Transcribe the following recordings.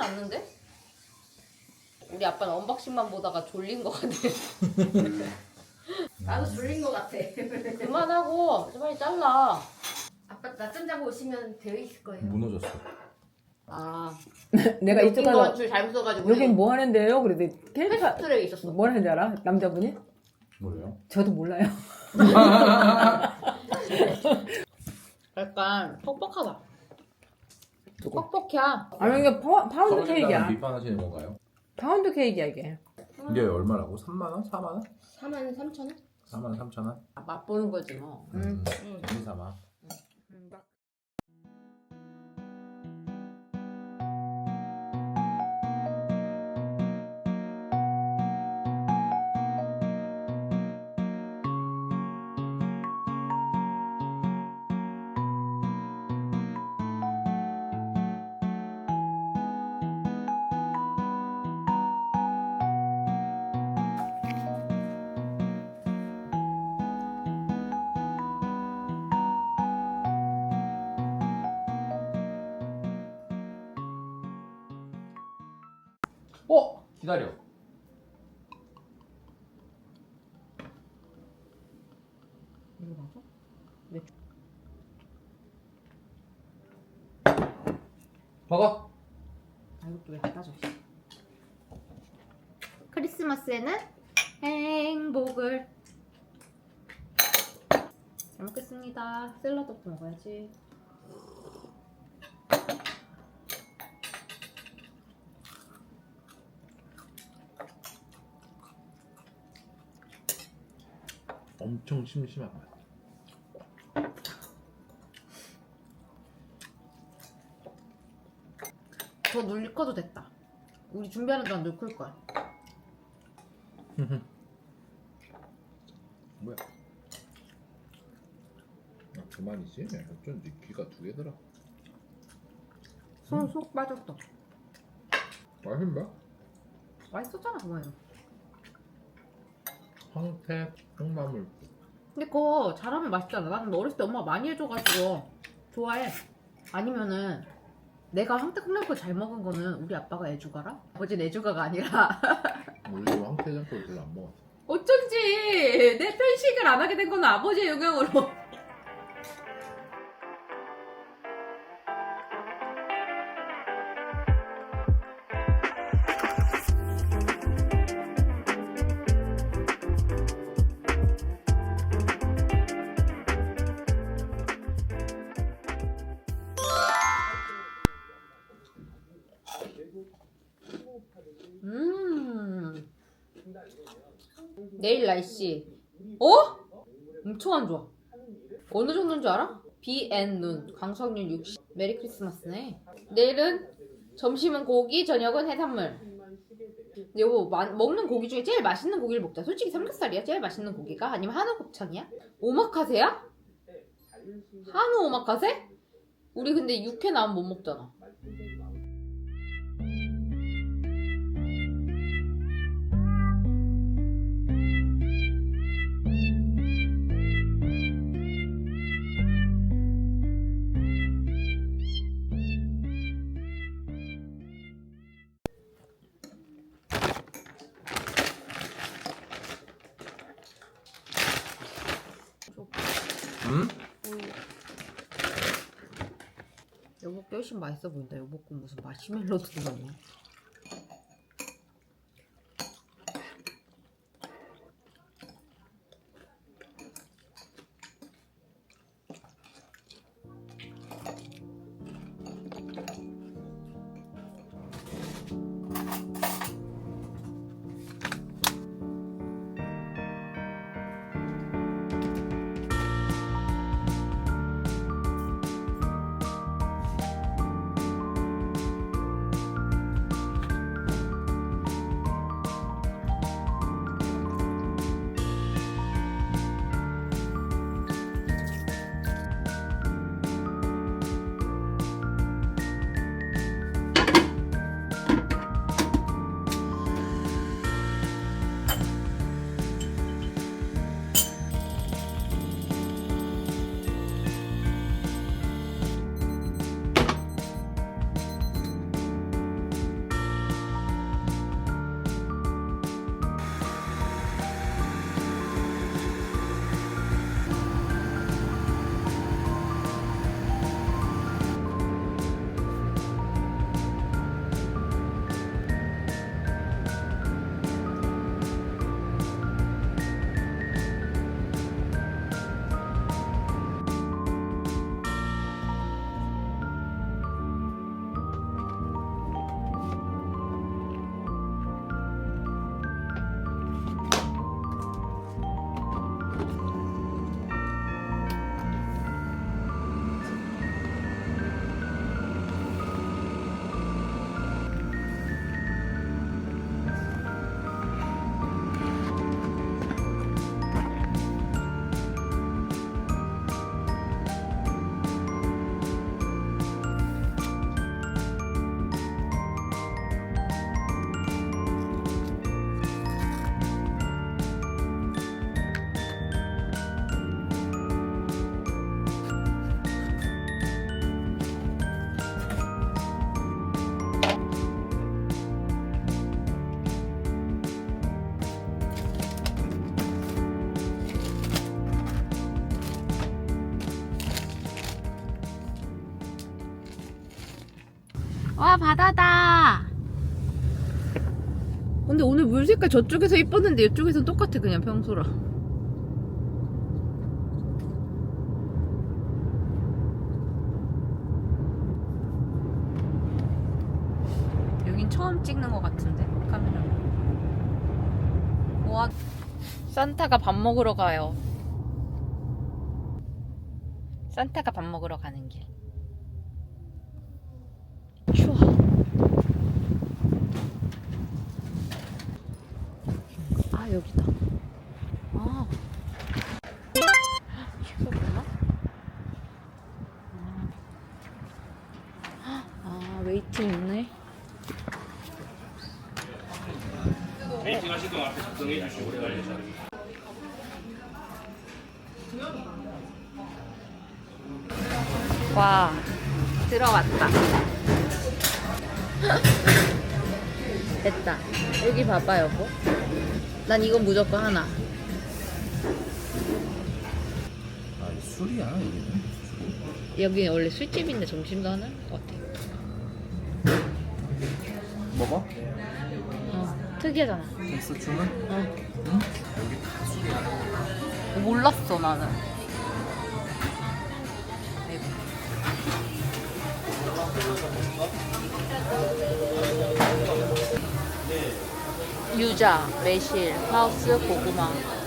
크진 않는데? 우리 아빠는 언박싱만 보다가 졸린 것 같아. 나도 졸린 것 같아. 그만하고 좀 빨리 잘라. 아빠 낮잠 자고 오시면 되어 있을 거예요. 무너졌어. 아, 내가 이쪽 거 가서 줄 잘못 써가지고. 여긴 뭐 하는데요? 그래도 캐릭터 패스트랙 있었어. 뭘 하는지 알아? 남자분이? 뭐래요? 저도 몰라요. 약간 퍽퍽하다. 조금. 퍽퍽해. 아니 이게 파, 파운드 케이크야. 비판하시는 건가요? 파운드 케이크야 이게. 이게 얼마라고? 3만 원? 4만 원? 4만 3천 원? 4만 3천 원? 아, 맛보는 거지 뭐. 음. 음. 2, 3만. 어? 기다려. 이거 맞아? 먹어. 아, 이것도 왜 갖다 줘. 씨. 크리스마스에는 행복을. 잘 먹겠습니다. 샐러드부터 먹어야지. 엄청 심심한 맛. 더 눌커도 됐다. 우리 준비하는 동안 눌클 거야. 뭐야? 아, 그만이지. 어쩐지 귀가 두 개더라. 손 속 빠졌다. 맛있나? 맛있었잖아, 그거는. 황태 콩나물. 근데 그거 잘하면 맛있잖아. 나는 어렸을 때 엄마가 많이 해줘가지고 좋아해. 아니면은 내가 황태 콩나물 잘 먹은 거는 우리 아빠가 애주가라? 아버지는 애주가가 아니라 우리 황태장국을 별로 안 먹었어. 어쩐지 내 편식을 안 하게 된 거는 아버지의 영향으로. 내일 날씨. 어? 엄청 안 좋아. 어느 정도인 줄 알아? 비 앤 눈. 강수확률 60. 메리 크리스마스네. 내일은 점심은 고기, 저녁은 해산물. 여보 마- 먹는 고기 중에 제일 맛있는 고기를 먹자. 솔직히 삼겹살이야 제일 맛있는 고기가 아니면 한우 곱창이야? 오마카세야? 한우 오마카세? 우리 근데 육회 나면 못 먹잖아. 응? 여보 게 훨씬 맛있어 보인다. 여보 거 무슨 마시멜로도 들어있네. 와 바다다. 근데 오늘 물 색깔 저쪽에서 이뻤는데 이쪽에서 똑같아 그냥 평소랑. 여긴 처음 찍는 것 같은데 카메라. 와 산타가 밥 먹으러 가요. 산타가 밥 먹으러 가는 길. 추워. 아 여기다. 아. 휴게소구나. 아. 아 웨이팅 있네. 동안 앞에 작성해 주시고 오래 걸리죠. 와 들어왔다. 됐다. 여기 봐봐 여보. 난 이건 무조건 하나. 아 술이야 여기는 여기 원래 술집인데 점심도 하나 것 같아. 먹어? 어 특이하잖아. 됐어 주문? 어. 응? 여기 다 술이야 몰랐어 나는. 아이고. 유자, 매실, 하우스, 고구마.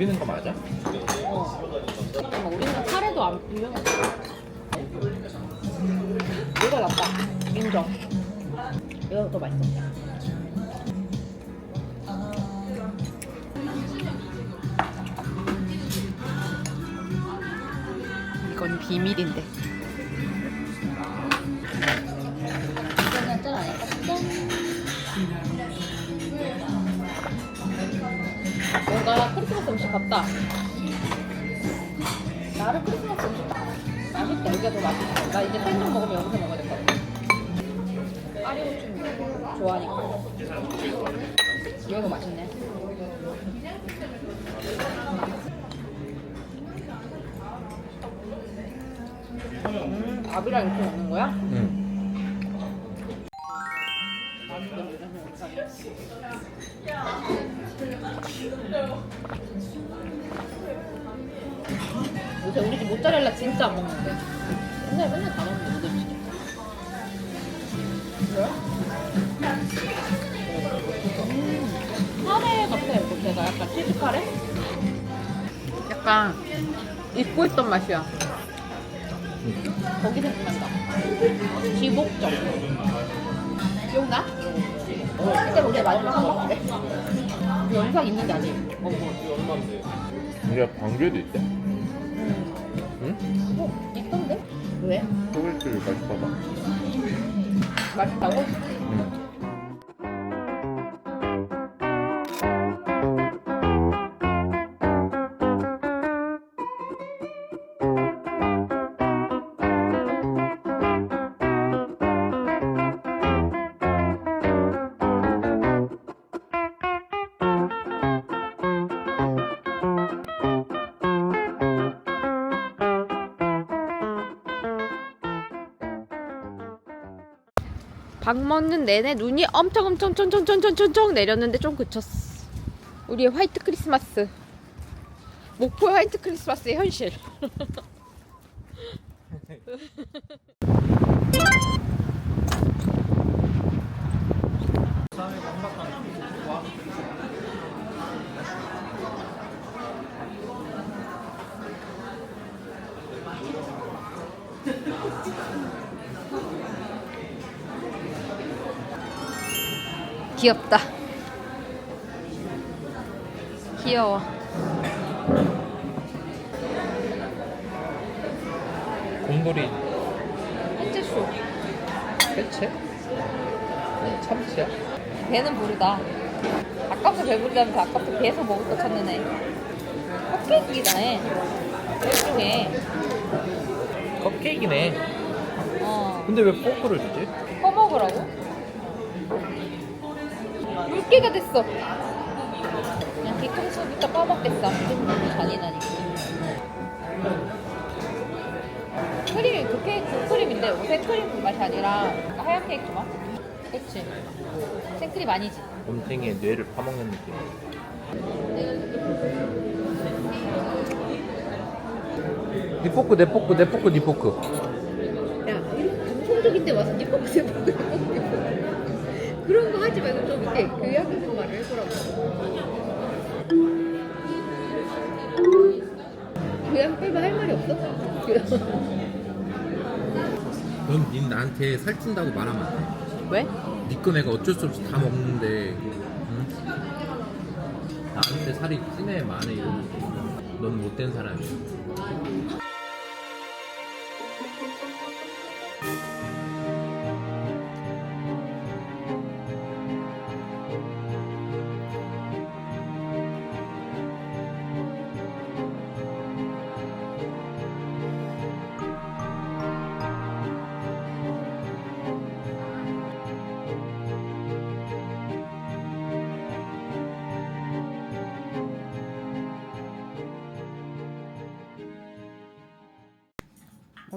비비는 거 맞아? 어. 잠깐만, 우리는 카레도 안 비벼. 이거 낫다. 인정. 이거 더 맛있어. 이건 비밀인데. 크리스마스 음식 같다. 나를 크리스마스 음식 같다. 맛있다. 여기가 더 맛있어. 나 이제 팬좀 먹으면 여기서 먹어야 될 것 같아. 파리고추 좋아하니까. 이거 더 맛있네. 음, 밥이랑 이렇게 먹는 거야? 응 요새 우리 집 모짜렐라 진짜 안 먹는데. 옛날에 맨날 다 먹는데, 무슨 음식. 그래? 음, 카레 같아, 이거 약간 치즈 카레? 약간 잊고 있던 맛이야. 거기 생각난다. 지복점. 기억나? 그때 거기 마지막 한 번인데. 그 영상 있는데 아직. 어, 뭐. 우리가 광주에도 있대 왜? 소개팅 맛있봐봐 맛있다고? 응 밥 먹는 내내 눈이 엄청 엄청 쫀쫀쫀쫀쫀쫀 내렸는데 좀 그쳤어. 우리의 화이트 크리스마스. 목포의 화이트 크리스마스의 현실. 귀엽다. 귀여워. 곰돌이 혜지수. 퇴체? 아니, 참치야? 배는 부르다. 아까부터 배부르다면서 아까부터 배에서 먹을 거 찾는 애. 컵케이크기다네. 일종의. 컵케이크네. 어. 근데 왜 포크를 주지? 퍼먹으라고? 물개가 됐어. 그냥 뒤통수부터 퍼먹겠어. 잔인하니까. 크림이 그 케이크 그 크림인데 옷에 크림 맛이 아니라 하얀 케이크 맛? 그치? 생크림 아니지? 곰탱이의 뇌를 파먹는 느낌. 니 포크, 내 포크, 내 포크, 니 포크. 야, 이런 감성적인 데 와서 니꺼 그새 먹고 그런 거 하지 말고 좀 이렇게 교양있는 말을 해보라고. 교양 빼면 할 말이 없어? 넌, 닌 나한테 살찐다고 말하면 안 돼. 왜? 니꺼 내가 어쩔 수 없이 다 먹는데, 응? 나한테 살이 찐해, 많해, 이러고. 넌 못된 사람이야.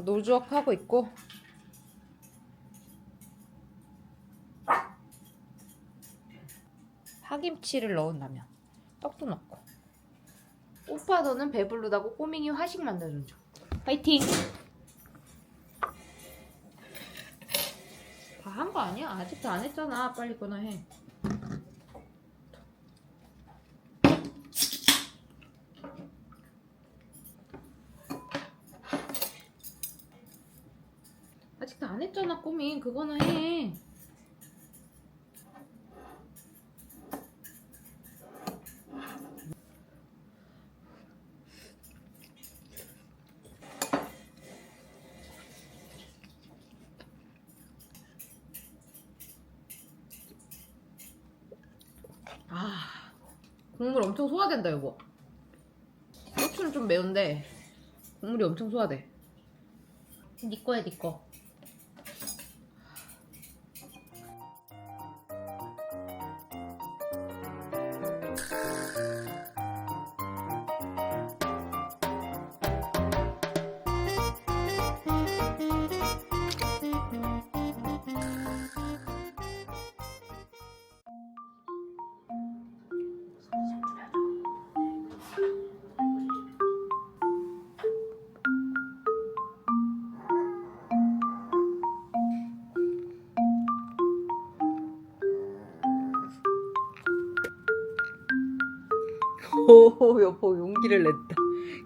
어, 노주억하고 있고. 파김치를 넣은 라면 떡도 넣고. 오빠 너는 배부르다고 꼬맹이 화식 만들어준 중 파이팅! 다 한 거 아니야? 아직도 안 했잖아. 빨리 꺼나 해 아직도 안 했잖아 꼬민 그거는 해. 아, 국물 엄청 소화된다 여보. 고추는 좀 매운데 국물이 엄청 소화돼. 네 거야 네 거. 오 여보 용기를 냈다.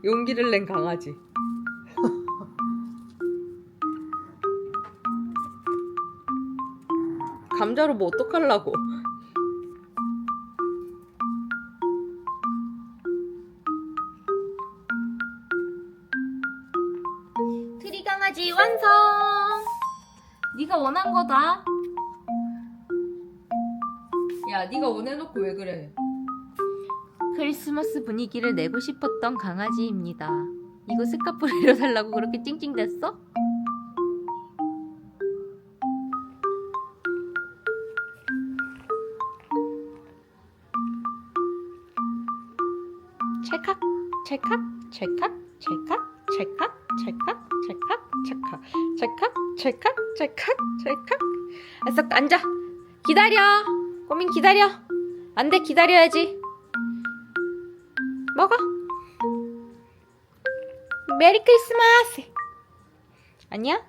용기를 낸 강아지. 감자로 뭐 어떡하려고? 트리 강아지 완성! 네가 원한 거다. 야 네가 원해놓고 왜 그래 크리스마스 분위기를 내고 싶었던 강아지입니다. 이거 스카프리로 살라고 그렇게 찡찡댔어? 찰칵 찰칵 찰칵 찰칵 찰칵 찰칵 찰칵 찰칵 찰칵 찰칵 찰칵 찰칵 알았어 앉아 기다려 꼬민 기다려 안돼 기다려야지 먹어. 메리 크리스마스. 아니야?